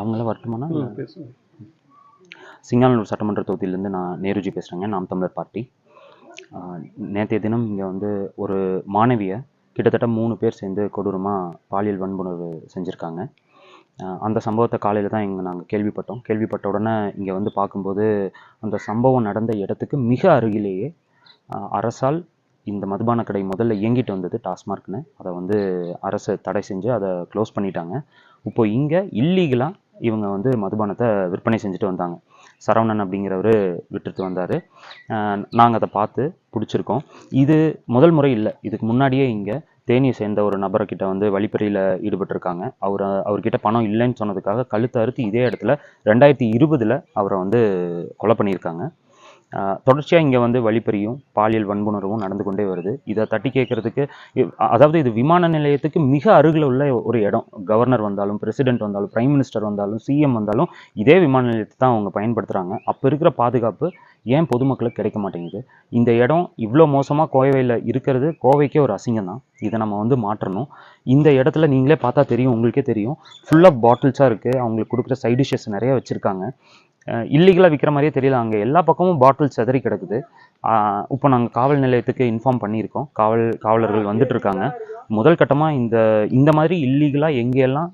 அவங்களாம் வரட்டுமாண்ணா? பேசுங்க. சிங்கானூர் சட்டமன்ற தொகுதியிலேருந்து நான் நேருஜி பேசுகிறேங்க நாம் தமிழர் பார்ட்டி. நேற்றைய தினம் இங்கே வந்து ஒரு மாணவியை கிட்டத்தட்ட மூணு பேர் சேர்ந்து கொடூரமாக பாலியல் வன்புணர்வு செஞ்சுருக்காங்க. அந்த சம்பவத்தை காலையில் தான் இங்கே நாங்கள் கேள்விப்பட்டோம். கேள்விப்பட்ட உடனே இங்கே வந்து பார்க்கும்போது அந்த சம்பவம் நடந்த இடத்துக்கு மிக அருகிலேயே அரசால் இந்த மதுபான கடை முதல்ல இயங்கிட்டு வந்தது டாஸ்மார்க்னு. அதை வந்து அரசு தடை செஞ்சு அதை க்ளோஸ் பண்ணிட்டாங்க. இப்போ இங்கே இல்லீகலாக இவங்க வந்து மதுபானத்தை விற்பனை செஞ்சுட்டு வந்தாங்க. சரவணன் அப்படிங்கிறவர் விட்டுட்டு வந்தார். நாங்கள் அதை பார்த்து பிடிச்சிருக்கோம். இது முதல் முறை இல்லை. இதுக்கு முன்னாடியே இங்கே தேனியை சேர்ந்த ஒரு நபர்கிட்ட வந்து வழிப்பறியில் ஈடுபட்டிருக்காங்க. அவர் அவர்கிட்ட பணம் இல்லைன்னு சொன்னதுக்காக கழுத்து அறுத்து இதே இடத்துல ரெண்டாயிரத்தி இருபதில் அவரை வந்து கொலை பண்ணியிருக்காங்க. தொடர்ச்சியாக இங்கே வந்து வழிப்பறியும் பாலியல் வன்புணர்வும் நடந்து கொண்டே வருது. இதை தட்டி கேட்குறதுக்கு அதாவது இது விமான நிலையத்துக்கு மிக அருகில் உள்ள ஒரு இடம். கவர்னர் வந்தாலும் பிரசிடென்ட் வந்தாலும் பிரைம் மினிஸ்டர் வந்தாலும் சிஎம் வந்தாலும் இதே விமான நிலையத்தை தான் அவங்க பயன்படுத்துகிறாங்க அப்போ இருக்கிற பாதுகாப்பு ஏன் பொதுமக்களுக்கு கிடைக்க மாட்டேங்குது? இந்த இடம் இவ்வளோ மோசமாக கோவையில் இருக்கிறது கோவைக்கே ஒரு அசிங்கம் தான் இதை நம்ம வந்து மாற்றணும். இந்த இடத்துல நீங்களே பார்த்தா தெரியும் உங்களுக்கே தெரியும். ஃபுல்லாக பாட்டில்ஸாக இருக்குது அவங்களுக்கு கொடுக்குற சைட் டிஷ்ஷஸ் நிறைய வச்சுருக்காங்க. இல்லீகலாக விற்கிற மாதிரியே தெரியல. அங்கே எல்லா பக்கமும் பாட்டில் செதறி கிடக்குது. இப்போ நாங்கள் காவல் நிலையத்துக்கு இன்ஃபார்ம் பண்ணியிருக்கோம். காவல் காவலர்கள் வந்துட்டு இருக்காங்க. முதல் கட்டமாக இந்த இந்த மாதிரி இல்லீகலாக எங்கெல்லாம்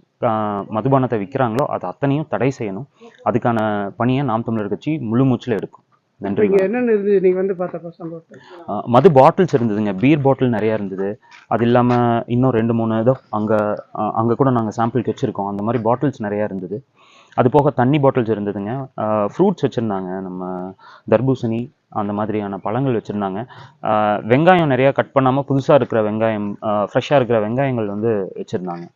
மதுபானத்தை விற்கிறாங்களோ அது அத்தனையும் தடை செய்யணும். அதுக்கான பணியை நாம் தமிழர் கட்சி முழு மூச்சில் எடுக்கும். நன்றி என்னென்ன இருந்தது? நீங்க வந்து பார்த்தப்ப சம்பவத்தை. ஆஹ் மது பாட்டில்ஸ் இருந்ததுங்க. பீர் பாட்டில் நிறையா இருந்தது. அது இல்லாமல் இன்னும் ரெண்டு மூணு இதோ அங்கே அங்கே கூட நாங்கள் சாம்பிளுக்கு வச்சுருக்கோம். அந்த மாதிரி பாட்டில்ஸ் நிறையா இருந்தது. அது போக தண்ணி பாட்டில்ஸ் இருந்ததுங்க. ஃப்ரூட்ஸ் வச்சுருந்தாங்க. நம்ம தர்பூசணி அந்த மாதிரியான பழங்கள் வச்சுருந்தாங்க. வெங்காயம் நிறையா கட் பண்ணாமல் புதுசாக இருக்கிற வெங்காயம் ஃப்ரெஷ்ஷாக இருக்கிற வெங்காயங்கள் வந்து வச்சுருந்தாங்க.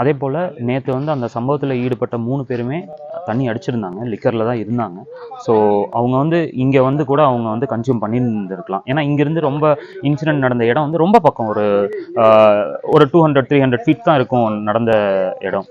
அதே போல் நேற்று வந்து அந்த சம்பவத்தில் ஈடுபட்ட மூணு பேருமே தண்ணி அடிச்சிருந்தாங்க லிக்கரில் தான் இருந்தாங்க. ஸோ அவங்க வந்து இங்கே வந்து கூட அவங்க வந்து கன்சியூம் பண்ணியிருந்துருக்கலாம். ஏன்னா இங்கேருந்து ரொம்ப இன்சிடென்ட் நடந்த இடம் வந்து ரொம்ப பக்கம். ஒரு ஆஹ், ஒரு two hundred three hundred feet தான் இருக்கும் நடந்த இடம்.